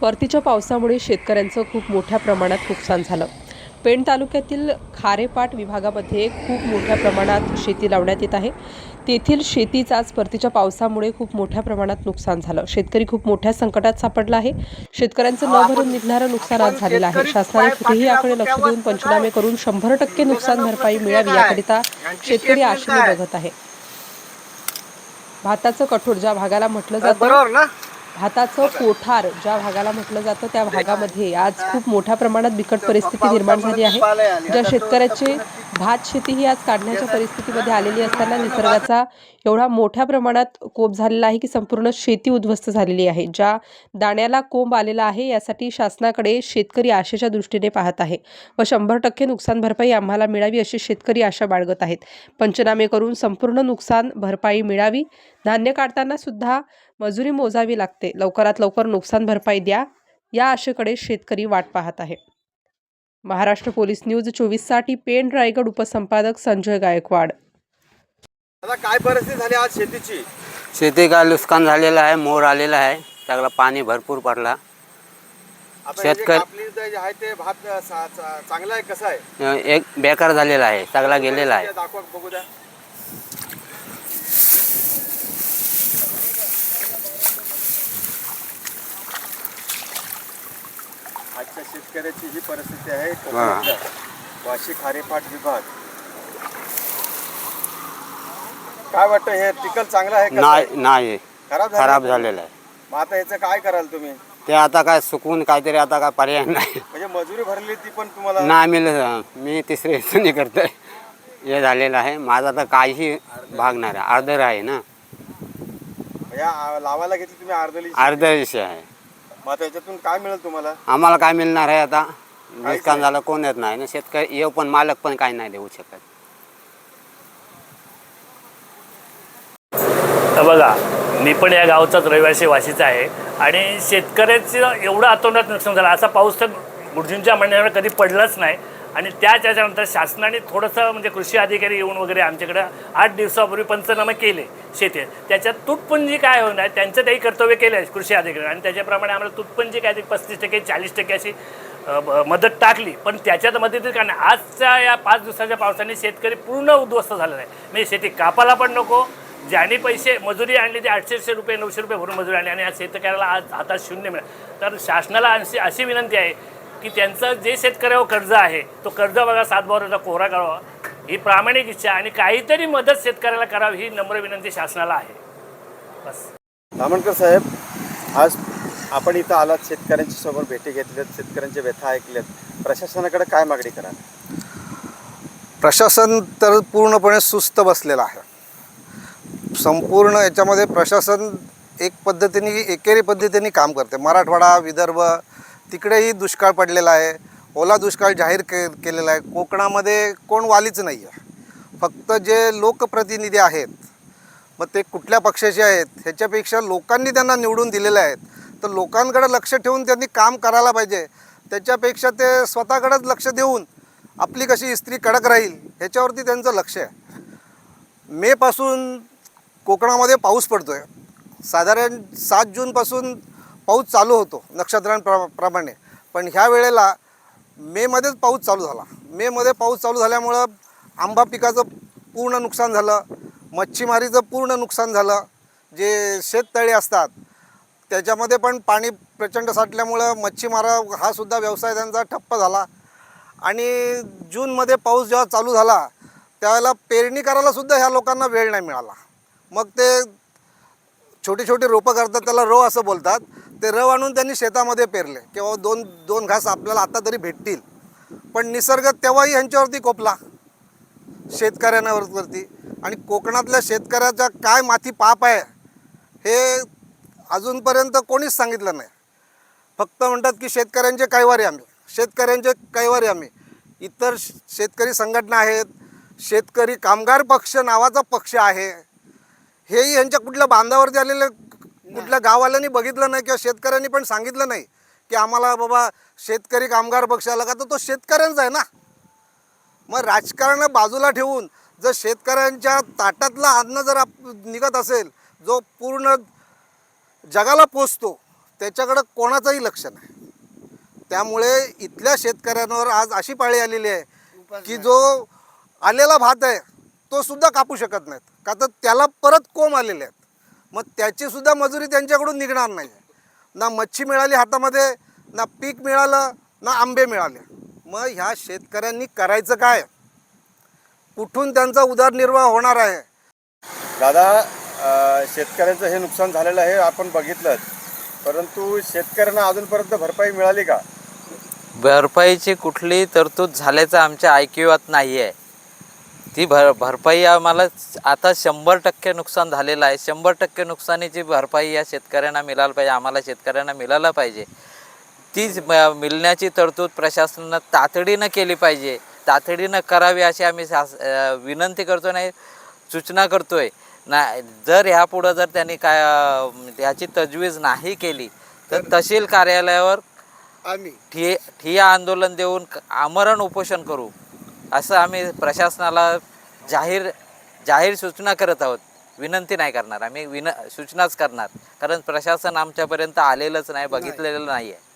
परतीच्या पावसामुळे शेतकऱ्यांचं खूप मोठ्या प्रमाणात नुकसान झालं. पेण तालुक्यातील खारेपाट विभागामध्ये खूप मोठ्या प्रमाणात शेती लावण्यात येत आहे. तेथील शेतीच आज परतीच्या पावसामुळे खूप मोठ्या प्रमाणात नुकसान झालं. शेतकरी खूप मोठ्या संकटात सापडला आहे. शेतकऱ्यांचं न भरून निघणारं नुकसान आज झालेलं आहे. शासनाने कुठेही याकडे लक्ष देऊन पंचनामे करून शंभर टक्के नुकसान भरपाई मिळावी याकरिता शेतकरी आशेने बघत आहे. भाताचं कठोर ज्या भागाला म्हटलं जातं भाताचं कोठार ज्या भागाला म्हटलं जातं त्या भागामध्ये आज खूप मोठ्या प्रमाणात बिकट परिस्थिती निर्माण झाली आहे. ज्या शेतकऱ्याचे भात शेती ही आज काढण्याच्या परिस्थितीमध्ये आलेली असताना निसर्गाचा एवढा मोठ्या प्रमाणात कोप झालेला आहे की संपूर्ण शेती उद्ध्वस्त झालेली आहे. ज्या दाण्याला कोंब आलेला आहे यासाठी शासनाकडे शेतकरी आशेच्या दृष्टीने पाहत आहे व शंभर टक्के नुकसान भरपाई आम्हाला मिळावी अशी शेतकरी आशा बाळगत आहेत. पंचनामे करून संपूर्ण नुकसान भरपाई मिळावी. धान्य काढताना सुद्धा मजुरी मोजावी लागते. लवकरात लवकर नुकसान भरपाई द्या. या आशेकडे शेतकरी वाट पाहत आहे. महाराष्ट्र पोलीस न्यूज चोवीससाठी पेण रायगड उपसंपादक संजय गायकवाड. आता काय परिस्थिती झाली आज शेतीची? शेती का नुकसान झालेलं आहे मोर आलेला आहे. सगळं पाणी भरपूर पडला. आता हे जे शेतकरी- कापणी जे आहे ते भात चा- चांगला आहे कसं आहे? अं, एक बेकार झालेला आहे सगळा गेलेला आहे. दाखवा बघू द्या आजच्या शेतकऱ्याची ही परिस्थिती आहे कोकणातल्या वाशी खारेपाट विभाग. काय वाटतं हे पिकल चांगलं आहे? नाही नाही. खराब झालं? खराब झालेलं आहे. मग आता ह्याचं काय कराल तुम्ही? ते आता काय सुकून काहीतरी आता काय पर्याय नाही. म्हणजे मजुरी भरली ती पण तुम्हाला? नाही मिळलं मी तिसरे नाही करतोय. हे झालेलं आहे. माझा तर काहीही भाग नाही. आहे अर्धर आहे ना. आ- लावायला घेतली तुम्ही अर्धली अर्ध विषय आहे. मग आता याच्यातून काय मिळेल तुम्हाला? आम्हाला काय मिळणार आहे आता? नुकसान झालं कोण येत नाही. ना शेतकरी येऊ पण मालक पण काही नाही देऊ शकत. तर बघा मी पण या गावचाच रहिवासी वाशीचा आहे. आणि शेतकऱ्याचं एवढं अतोनात नुकसान झालं. असा पाऊस तर गुडजींच्या म्हणण्यावर कधी पडलाच नाही. आणि त्या त्याच्यानंतर शासनाने थोडंसं म्हणजे कृषी अधिकारी येऊन वगैरे आमच्याकडं आठ दिवसापूर्वी पंचनामे केले शेती त्याच्यात तुटपुंजी काय होणार त्यांचं काही कर्तव्य केलं आहे कृषी अधिकारी. आणि त्याच्याप्रमाणे आम्हाला तुटपुंजी काय पस्तीस टक्के चाळीस टक्के अशी मदत टाकली. पण त्याच्यात मदतीत कारण नाही आजच्या या पाच दिवसाच्या पावसाने शेतकरी पूर्ण उद्ध्वस्त झालेला आहे. म्हणजे शेती कापाला पण नको ज्याने पैसे मजुरी आणली ते आठशेशे रुपये नऊशे रुपये भरून मजुरी आणली आणि या शेतकऱ्याला आज हातात शून्य मिळालं. तर शासनाला अशी अशी विनंती आहे की त्यांचं जे शेतकऱ्यावर कर्ज आहे तो कर्ज बघा सातबाराचा कोरा करावा. ही प्रामाणिक इच्छा आणि काहीतरी मदत शेतकऱ्याला करावी ही नम्र विनंती शासनाला आहे. बस. धामणकर साहेब आज आपण इथं आलात शेतकऱ्यांच्या समोर भेटी घेतल्यात शेतकऱ्यांच्या व्यथा ऐकल्यात प्रशासनाकडे काय मागणी करा प्रशासन तर पूर्णपणे सुस्त बसलेलं आहे. संपूर्ण याच्यामध्ये प्रशासन एक पद्धतीने एकेरी पद्धतीने काम करते. मराठवाडा विदर्भ तिकडेही दुष्काळ पडलेला आहे. ओला दुष्काळ जाहीर के केलेला आहे. कोकणामध्ये कोण वालीच नाही आहे फक्त जे लोकप्रतिनिधी आहेत मग ते कुठल्या पक्षाचे आहेत ह्याच्यापेक्षा लोकांनी त्यांना निवडून दिलेले आहेत. तर लोकांकडे लक्ष ठेवून त्यांनी काम करायला पाहिजे. त्याच्यापेक्षा ते स्वतःकडेच लक्ष देऊन आपली कशी इस्त्री कडक राहील ह्याच्यावरती त्यांचं लक्ष आहे. मेपासून कोकणामध्ये पाऊस पडतो आहे साधारण सात जूनपासून पाऊस चालू होतो नक्षत्रांप्र प्रमाणे पण ह्या वेळेला मेमध्येच पाऊस चालू झाला. मेमध्ये पाऊस चालू झाल्यामुळं आंबा पिकाचं पूर्ण नुकसान झालं. मच्छीमारीचं पूर्ण नुकसान झालं. जे शेततळे असतात त्याच्यामध्ये पण पाणी प्रचंड साठल्यामुळं मच्छीमारा हा सुद्धा व्यवसाय त्यांचा ठप्प झाला. आणि जूनमध्ये पाऊस जेव्हा चालू झाला त्यावेळेला पेरणी करायला सुद्धा ह्या लोकांना वेळ नाही मिळाला. मग ते छोटी छोटी रोपं करतात त्याला रव असं बोलतात. ते रव आणून त्यांनी शेतामध्ये पेरले. किंवा दोन दोन घास आपल्याला आता तरी भेटतील. पण निसर्ग तेव्हाही ह्यांच्यावरती कोपला. शेतकऱ्यांवरती. आणि कोकणातल्या शेतकऱ्याचा काय माती पाप आहे हे अजूनपर्यंत कोणीच सांगितलं नाही. फक्त म्हणतात की शेतकऱ्यांचे कैवारी आम्ही. शेतकऱ्यांचे कैवारी आम्ही. इतर शेतकरी संघटना आहेत. शेतकरी कामगार पक्ष नावाचा पक्ष आहे. हेही यांच्या कुठल्या बांधावरती आलेलं कुठल्या गाववाल्यांनी बघितलं नाही किंवा शेतकऱ्यांनी पण सांगितलं नाही की आम्हाला बाबा शेतकरी कामगार पक्ष आला का तर तो शेतकऱ्यांचा आहे ना. मग राजकारण बाजूला ठेवून जर शेतकऱ्यांच्या ताटातलं अन्न जर आप निघत असेल जो पूर्ण जगाला पोचतो त्याच्याकडं कोणाचंही लक्ष नाही. त्यामुळे इथल्या शेतकऱ्यांवर आज अशी पाळी आलेली आहे की जो आलेला भात आहे तो सुद्धा कापू शकत नाहीत. का तर त्याला परत कोंब आलेले आहेत. मग त्याची सुद्धा मजुरी त्यांच्याकडून निघणार नाही ना मच्छी मिळाली हातामध्ये ना पीक मिळालं ना आंबे मिळाले. मग ह्या शेतकऱ्यांनी करायचं काय? कुठून त्यांचा उदरनिर्वाह होणार आहे? दादा शेतकऱ्यांचं हे नुकसान झालेलं आहे आपण बघितलं. परंतु शेतकऱ्यांना अजूनपर्यंत भरपाई मिळाली का? भरपाईची कुठलीही तरतूद झाल्याचं आमच्या ऐकिवात नाही आहे ती भर भरपाई आम्हाला आता शंभर टक्के नुकसान झालेलं आहे. शंभर टक्के नुकसानीची भरपाई या शेतकऱ्यांना मिळायला पाहिजे आम्हाला शेतकऱ्यांना मिळायला पाहिजे. तीच म- मिळण्याची तरतूद प्रशासनानं तातडीनं केली पाहिजे. तातडीनं करावी अशी आम्ही शास विनंती करतो नाही सूचना करतोय. ना जर ह्यापुढं जर त्यांनी काय अ, याची तजवीज नाही केली तर तहसील कार्यालयावर आम्ही. ठिय ठिय्या आंदोलन देऊन आमरण उपोषण करू. असं आम्ही प्रशासनाला जाहीर जाहीर सूचना करत आहोत. विनंती नाही करणार. आम्ही विन सूचनाच करणार. कारण प्रशासन आमच्यापर्यंत आलेलंच नाही बघितलेलं नाही. आहे